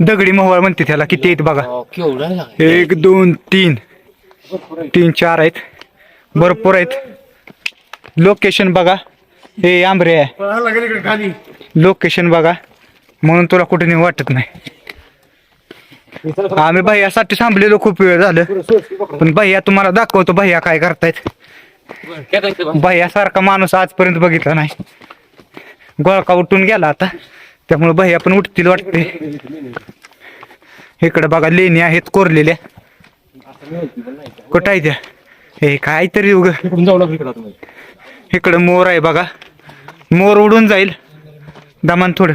दगडी मोहळ म्हणते त्याला किती आहेत बघा. केवढा एक दोन तीन. तीन चार आहेत. भरपूर आहेत. लोकेशन बघा. हे आंबरे आहे. लोकेशन बघा. म्हणून तुला कुठे नाही वाटत नाही. आम्ही भैयासाठी थांबलेलो खूप वेळ झालं. पण भैया तुम्हाला दाखवतो भैया काय करतायत. भैया सारखा माणूस आजपर्यंत बघितला नाही. गोळका उठून गेला आता. त्यामुळे भैया पण उठतील वाटते. इकडे बघा लेणी आहेत कोरलेल्या. कुठं आहे त्या? हे काय तरी उग इकडं मोर आहे बघा. मोर उडून जाईल. दमान थोडं.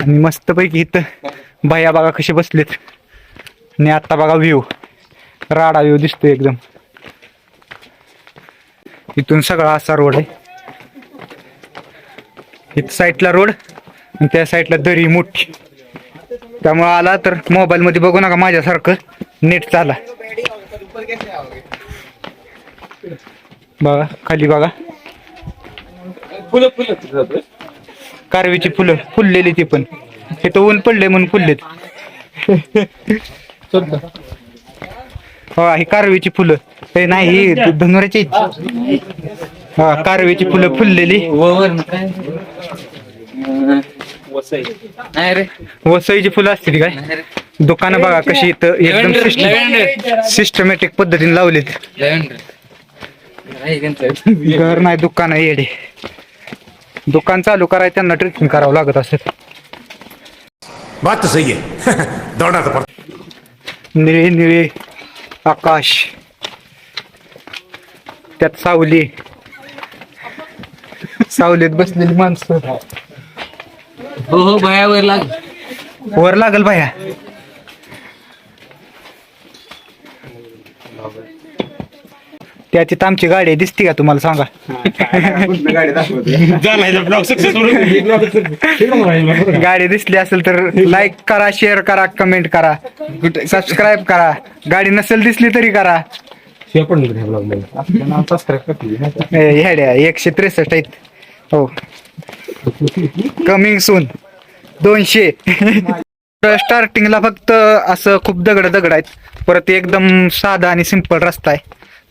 आणि मस्तपैकी इथं बाया बघा कसे बसलेत. आणि आता बघा व्ह्यू राडा व्ह्यू दिसतोय एकदम. इथून सगळा असा रोड आहे. इथं साईडला रोड आणि त्या साईडला दरी मोठी. त्यामुळे आला तर मोबाईल मध्ये बघू नका माझ्यासारखं. नेट चाला. बघा खाली बघा. फुलं फुलं कारवीची फुलं फुललेली ती पण. हे तर ऊन पडले म्हणून फुललेत. हो ही कारवीची फुलं. हे नाही धनुराची हा कारवीची फुलं फुललेली. नाही रे. वसईची फुलं असतील काय? नाही रे. दुकानं बघा कशी इथं एकदम Lavender, lavender. सिस्टमॅटिक पद्धतीने लावलेत. लेव्हन नाही त्यांचं. घर नाही दुकान आहे येडे. दुकान चालू करायला त्यांना ट्रेकिंग करावं लागत असेल. बात तो सही है दौड़ना तो पड़ता निळे निळे. आकाश. त्यात सावली. सावलीत बसलेली माणसं. हो हो भयावर लाग. वर लागल बाया. त्या तिथं आमची गाडी आहे, दिसते का तुम्हाला सांगा? गाडी दिसली असेल तर लाईक करा शेअर करा कमेंट करा. सबस्क्राईब करा. गाडी नसेल दिसली तरी करा. ए, एकशे त्रेसष्ट आहेत. हो. कमिंग सून दोनशे. स्टार्टिंगला फक्त असं खूप दगड दगड आहेत. परत एकदम साधा आणि सिंपल रस्ता आहे.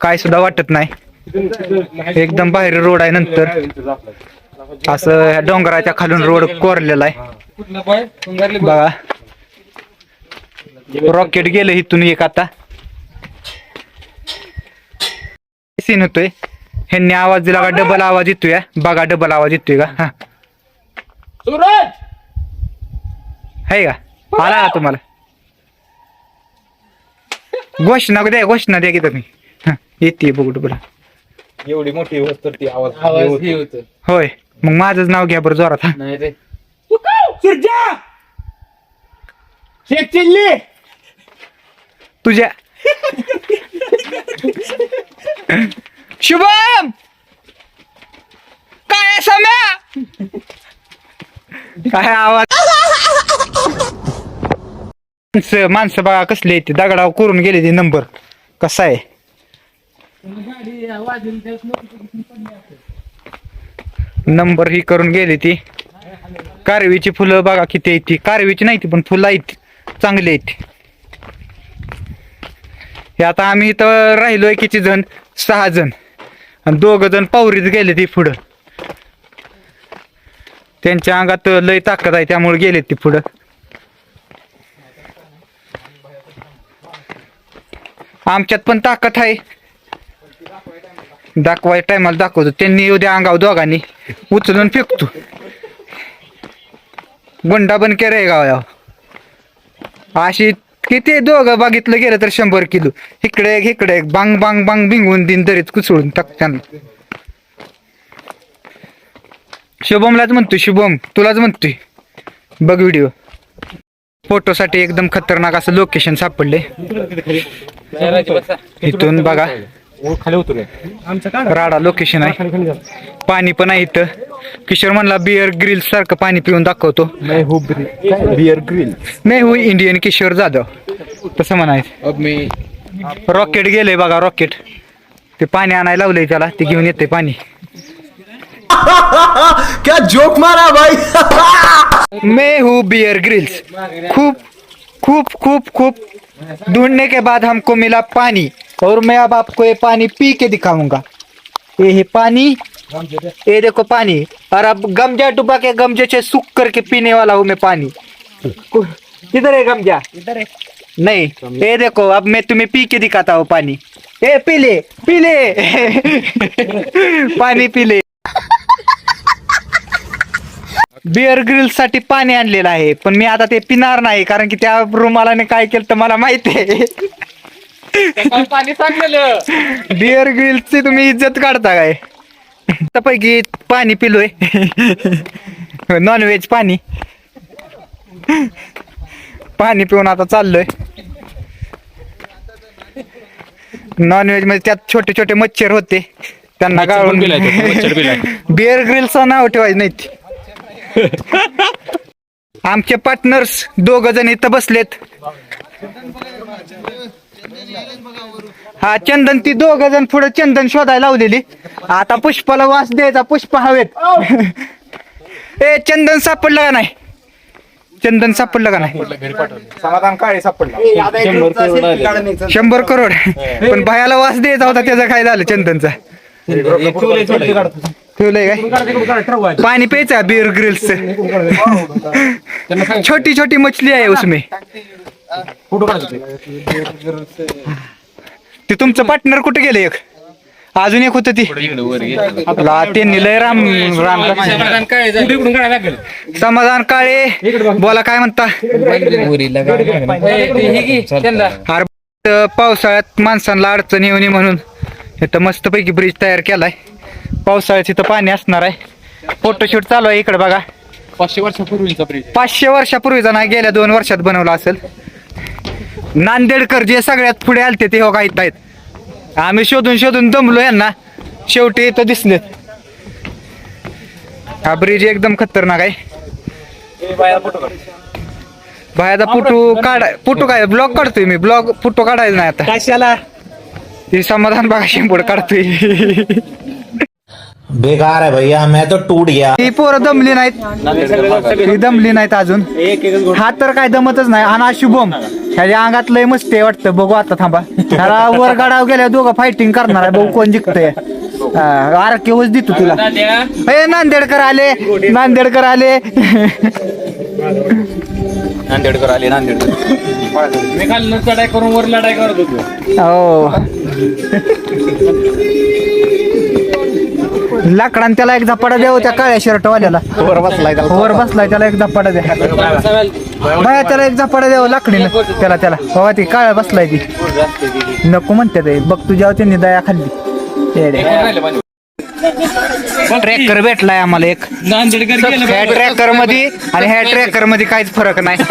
काय सुद्धा वाटत नाही. एकदम बाहेर रोड आहे नंतर. असं ह्या डोंगराच्या खालून रोड कोरलेला आहे. बघा. रॉकेट गेलं इथून एक आता. सीन होतोय. ह्यांनी आवाज दिला का? डबल आवाज येतोय. बघा डबल आवाज येतोय का? हा आहे का आला तुम्हाला? घोषणा द्या घोषणा द्या की तुम्ही. हा, येते बघू डबल एवढी मोठी वस्तू ती आवाज आवाज हे होत. होय मग माझंच नाव घ्या बरं जोरात हा. नाही रे. तुझ्या शुभम! काय आहे सम्या? काय आवाज? माणसं बघा कसले ते. दगडाव करून गेले ते नंबर. कसा आहे? नंबर ही करून गेली ती. कारवीची फुलं बघा किती आहेत ती. कारवीची नाही ती पण फुलं आहेत. चांगली आहेत. हे आता आम्ही इथं राहिलोय किती जण? सहा जण. आणि दोघ जण पावरीत गेले ती पुढं. त्यांच्या अंगात लय ताकद आहे त्यामुळे गेले ती पुढं. आमच्यात पण ताकद आहे. दाखवाय टायमाला दाखवतो. त्यांनी उद्या अंगाव दोघांनी. उचलून फेकतो. गुंडा बन केरे गाव अशी किती दोघं बघितलं गेलं तर शंभर किलो. इकडे एक इकडे एक. बांग बांग बांग भिंगून दिन दरीत कुसळून टाक त्यांना शुभमलाच म्हणतोय शुभम. तुलाच म्हणतोय. बघ व्हिडिओ फोटोसाठी एकदम खतरनाक असं लोकेशन सापडले इथून बघा. राडा लोकेशन आहे. पाणी पण आहे इथं. किशोर म्हणला बिअर ग्रिल सारखं पाणी पिऊन दाखवतो. बिअर ग्रिल मी हो इंडियन किशोर जाधव. तसं म्हणायचं. रॉकेट गेले बघा रॉकेट ते पाणी आणायला लावलंय त्याला. ते घेऊन येते पाणी. क्या जोक मारा भाई? मैं हूँ बियर ग्रिल्स। खूब खूब खूब खूब ढूँढने के बाद हमको मिला पानी। और मैं अब आपको ये पानी पी के दिखाऊँगा। ये है पानी। ये देखो पानी। और अब गमजा डुबा के गमजे से सूख करके पीने वाला हूँ मैं पानी। किधर है गमजा। इधर है। नहीं ये देखो अब मैं तुम्हें पी के दिखाता हूँ पानी। ए पी ले पी ले। पाणी पी ले। बिअर ग्रिलसाठी पाणी आणलेलं आहे पण मी आता ते पिणार नाही कारण की त्या रुमालाने काय केलं तर मला माहिती आहे. पाणी सांगलेलं बिअर ग्रिलची तुम्ही इज्जत काढता काय? पैकी पाणी पिलोय. नॉनव्हेज पाणी. पाणी पिऊन आता चाललोय. नॉनव्हेजमध्ये त्यात छोटे छोटे मच्छर होते. त्यांना मच्छर पण पिलाय तो, मच्छर पिलाय. गाळून बिअर ग्रिलचं नाव ठेवायचं नाही ते. आमचे पार्टनर्स दोघ जण इथं बसलेत. हा चंदन ती दोघ जण पुढे चंदन शोधायला लावलेली. आता पुष्पाला वास द्यायचा पुष्प हवेत. ए चंदन सापडलं का नाही? चंदन सापडलं का नाही? समाधान काळे सापडला. शंभर करोड पण भायाला वास द्यायचा होता त्याचं काय झालं चंदनचा? ठेवलंय काय? पाणी प्यायचं बिअर ग्रिल्स छोटी छोटी मछली आहे उसमें. ते. तुमचं पार्टनर कुठे गेले एक? अजून एक होतं ती. ला, त्यांनी लय राम राम समाधान काळे. बोला काय म्हणता? हे अरे पावसाळ्यात माणसांना अडचण येऊ नये म्हणून. इथं मस्तपैकी ब्रिज तयार केलाय. पावसाळ्यात इथं पाणी असणार आहे. फोटोशूट चालू आहे इकडे बघा. पाचशे वर्षापूर्वीचा ब्रिज पाचशे वर्षापूर्वीचा नाही गेल्या दोन वर्षात बनवला असेल. नांदेडकर जे सगळ्यात पुढे आलते ते हो आहेत आहेत. आम्ही शोधून शोधून दमलो यांना. शेवटी इथं दिसलेत. हा ब्रिज एकदम खतरनाक आहे. बाहेरचा फोटो काढाय फोटो काय ब्लॉग काढतोय मी ब्लॉग फोटो काढायला नाही आता. कशाला? समाधान बघा शेंबूड काढतोय. बेकार है भैया मैं तो टूट गया. ती पोरं दमली नाहीत. ही दमली नाहीत अजून. हा तर काय दमतच नाही. आणि हा शुभम ह्याच्या अंगात लय मस्ती आहे वाटतं. बघू आता थांबा. ह्याला वर गाडाव गेल्या दोघं फायटिंग करणार आहे. बघू कोण जिंकतंय. आर केवच देतो तुला. ए नांदेडकर आले. नांदेडकर आले. नांदेडकर आले नांदेडकर. मी खाली चढाई करून वर लढाई करत होतो हो. लाकडान त्याला एक झपाटा द्यावं त्या काळ्या शर्ट वाल्याला वर बसलाय त्याला. वर बसलाय त्याला एक झपाटा द्या. बाया त्याला एक झपाटा द्यावं लाकडीनं. त्याला त्याला. बाबा ती काळ्या बसलाय ती. नको म्हणते ते. बघ तुझ्यावर त्यांनी दया खाल्ली. ट्रॅकर भेटलाय आम्हाला एक. ह्या ट्रॅकरमध्ये आणि ह्या ट्रॅकरमध्ये काहीच फरक नाही.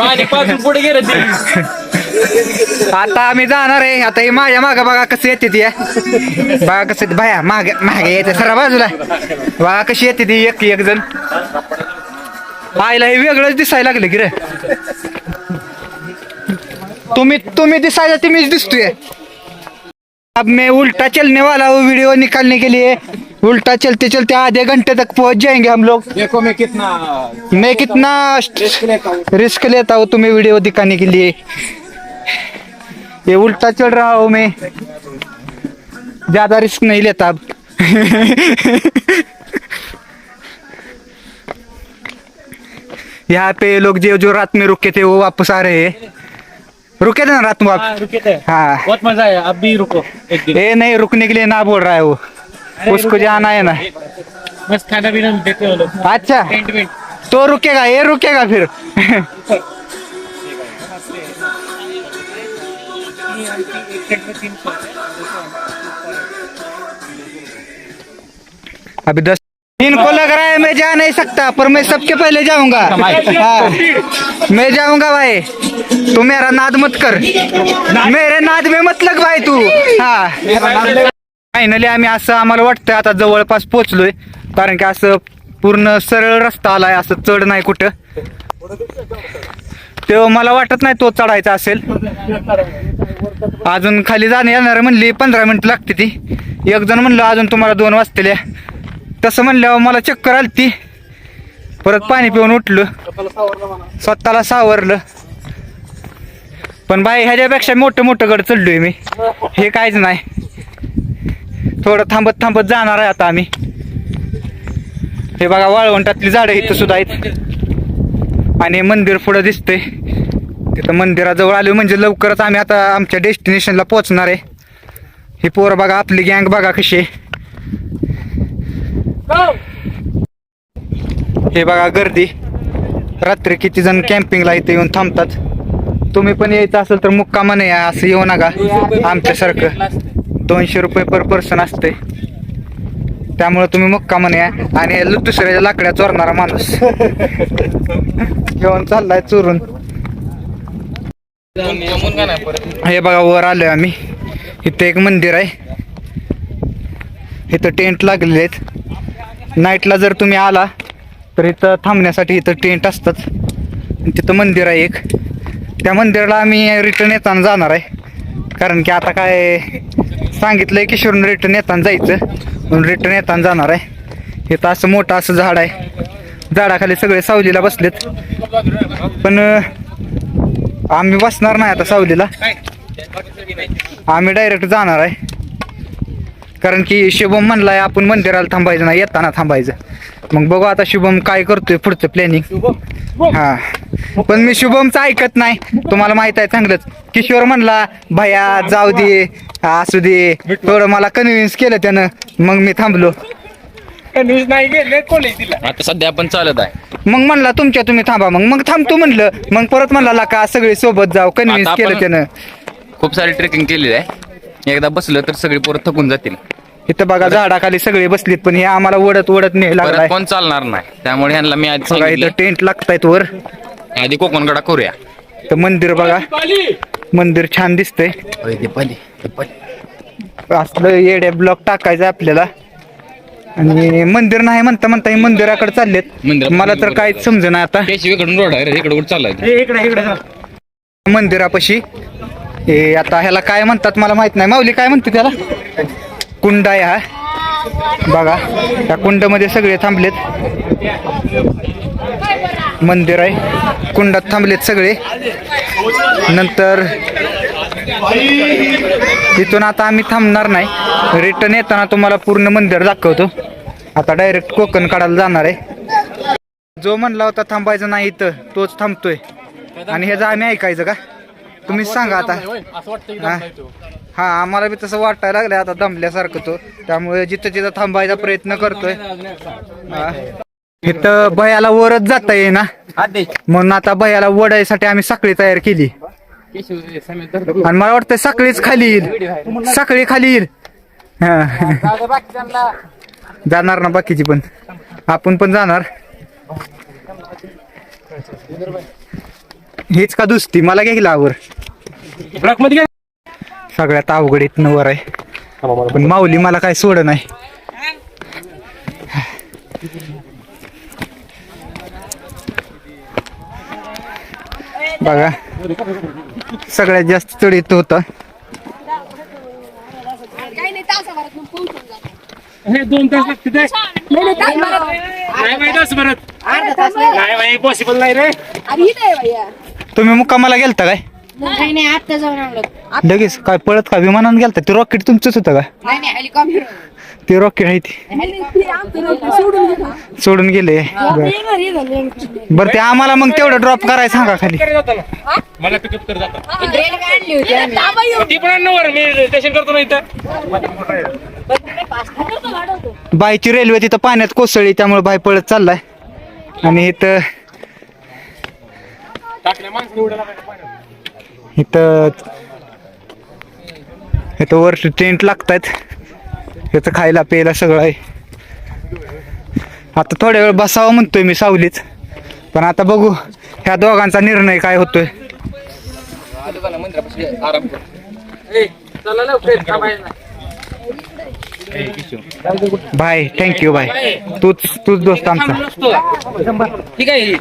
पुढे आता आम्ही जाणार आहे. आता हे माझ्या माग बघा कसं येते ती बघा कसं बाया माग मागे येते. सरा बाजूला. बघा कशी येते ती एक एक जण. आईला हे वेगळंच दिसायला लागलं की रे. तुम्ही तुम्ही दिसायला तुम्हीच दिसतोय. अब मैं उल्टा चलने वाला हूँ. वीडियो निकालने के लिए. उल्टा चलते चलते आधे घंटे तक पहुंच जाएंगे हम लोग. देखो मैं कितना मैं कितना रिस्क लेता हूँ। तुम्हें वीडियो दिखाने के लिए. ये उल्टा चल रहा हूँ मैं। ज़्यादा रिस्क नहीं लेता अब। यहाँ पे लोग जो जो रात में रुके थे वो वापस आ रहे हैं। रुके थे ना रात में आप रुके थे। हाँ। बहुत मज़ा आया अब भी रुको एक दिन। ये नहीं रुकने के लिए ना बोल रहा है वो। उसको जाना है ना। बस खाना पीना देते हो लोग। अच्छा। तो रुकेगा ये रुकेगा फिर। अभी दस इनको लग रहा है मैं जा नहीं सकता पर मैं सबके पहले जाऊंगा। हाँ, मैं जाऊंगा भाई। तू मेरा नाद मत कर। मेरे नाद में मत लग भाई तू। हा। फायनली आम्ही असं आम्हाला वाटतंय आता जवळपास पोहोचलोय. कारण की असं पूर्ण सरळ रस्ता आलाय असं चढ नाही कुठं. तेव्हा मला वाटत नाही तो चढायचा असेल. अजून खाली जाणं येणार म्हणली पंधरा मिनिट लागते ती. एक जण म्हणलं अजून तुम्हाला दोन वाजतेल्या तसं म्हणल्यावर मला चक्कर आली ती परत पाणी पिऊन उठलो. स्वतःला सावरलं. पण बाई ह्याच्यापेक्षा मोठं मोठं गड चढलोय मी. हे काहीच नाही. थोडं थांबत थांबत जाणार आहे आता आम्ही. हे बघा वाळवंटातली झाडं इथं सुद्धा आहेत. आणि मंदिर पुढं दिसतंय. तिथं मंदिराजवळ आलो म्हणजे लवकरच आम्ही आता आमच्या डेस्टिनेशनला पोहोचणार आहे. ही पोरं बघा आपली गँग बघा कशी आहे. हे बघा गर्दी. रात्री किती जण कॅम्पिंगला इथे येऊन थांबतात. तुम्ही पण यायचं असेल तर मुक्कामाने या असं येऊ नका. आमच्यासारखं. दोनशे रुपये पर पर्सन असते त्यामुळे तुम्ही मुक्कामाने या. आणि दुसऱ्याच्या लाकड्या चोरणारा माणूस. घेऊन चाललाय चोरून. हे बघा वर आलोय आम्ही. इथं एक मंदिर आहे. इथं टेंट लागलेले आहेत. नाईटला जर तुम्ही आला तर इथं थांबण्यासाठी इथं टेंट असतात. तिथं मंदिर आहे एक. त्या मंदिराला आम्ही रिटर्न येताना जाणार आहे. कारण की आता काय सांगितलंय किशोरनं रिटर्न येताना जायचं. म्हणून रिटर्न येताना जाणार आहे. इथं असं मोठं असं झाड आहे. झाडाखाली सगळे सावलीला बसलेत. पण आम्ही बसणार नाही आता सावलीला. आम्ही डायरेक्ट जाणार आहे. कारण की शुभम म्हणलाय आपण मंदिराला थांबायचं नाही येताना थांबायचं. मग बघू आता शुभम काय करतोय पुढचं प्लॅनिंग हा. पण मी शुभमचं ऐकत नाही. तुम्हाला माहीत आहे चांगलंच. किशोर म्हणला भया जाऊ दे असू दे. थोडं मला कन्व्हिन्स केलं त्यानं. मग मी थांबलो. नाही गेले कॉलेज दिला आता सध्या आपण चालत आहे. मग म्हणला तुमच्या तुम्ही थांबा मग. मग थांबतो म्हणलं. मग परत म्हणला का सगळे सोबत जाऊ. कन्व्हिन्स आता केलं आपण- त्यानं. खूप सारी ट्रेकिंग केलेली आहे. एकदा बसलं तर सगळी पोरं थकून जातील. इथं बघा झाडाखाली सगळे बसलीत पण हे आम्हाला ओढत ओढत नाही लागलाय. परत कोण चालणार नाही. त्यामुळे ह्यांना मी आधी बघा इथं सांगितलं टेंट लागतायत वर. आधी कोकणगडा करूया. तर मंदिर बघा. मंदिर छान दिसतंय. असलं येड्या ब्लॉक टाकायचं आपल्याला. आणि मंदिर नाही म्हणता म्हणता हे मंदिराकडे चाललेत. मला तर काहीच समजेना आता. केशवीकडून रोड आहे रे, इकडे कुठं चाललाय मंदिरापाशी. हे आता ह्याला काय म्हणतात मला माहीत नाही. माऊली काय म्हणते त्याला? कुंड आहे हा. बघा त्या कुंडमध्ये सगळे थांबलेत. मंदिर आहे. कुंडात थांबलेत सगळे. नंतर इथून आता आम्ही थांबणार नाही. रिटर्न येताना तुम्हाला पूर्ण मंदिर दाखवतो. आता डायरेक्ट कोकण काढायला जाणार आहे. जो म्हणला होता थांबायचं नाही इथं तोच थांबतोय. आणि ह्याचं आम्ही ऐकायचं का? तुम्हीच सांगा आता. हा. हा आम्हाला बी तसं वाटायला लागलं आता दमल्यासारखं तो. त्यामुळे जिथं जिथं थांबायचा प्रयत्न करतोय. इथं भयाला वरच जाता येईना. म्हणून आता भयाला वडायसाठी आम्ही साखळी तयार केली. आणि मला वाटतं साखळीच खाली येईल. साखळी खाली येईल. हा. जाणार ना बाकीची पण. आपण पण जाणार. हेच का दुसती मला घ्यायला आवर. सगळ्यात अवघड इथनं वर आहे. पण माऊली मला काय सोड नाही. बघा. सगळ्यात जास्त चढ इथं होता काही नाही तासाभरात मग पोहोचून जातो. हे दोन तास लागते ते नाही नाही तासभरात. नाही माहीत असं परत अर्धा तास नाही. नाही माहिती पॉसिबल नाही रे. अरे इथं आहे भैया तुम्ही मुक्कामाला गेलता काय? नाही नाही. आत्ता जाऊन लगेच काय पळत का? विमानानं गेलता? ते रॉकेट तुमचंच होतं का? नाही नाही हेलिकॉप्टर ते रॉकेट आहे ते. सोडून गेला. बरं. ते आम्हाला मग तेवढं ड्रॉप करायचं सांगा खाली. मला पिकअप कर बाईची रेल्वे तिथं पाण्यात कोसळली त्यामुळे बाई पळत चाललाय. आणि इथं. इथं इथं वर टेंट लागतायत. याचं खायला प्यायला सगळं आहे. आता थोड्या वेळ बसावं म्हणतोय मी सावलीत. पण आता बघू ह्या दोघांचा निर्णय काय होतोय. Bye thank you bye. तूच तूच दोस्त आमचा. ठीक आहे.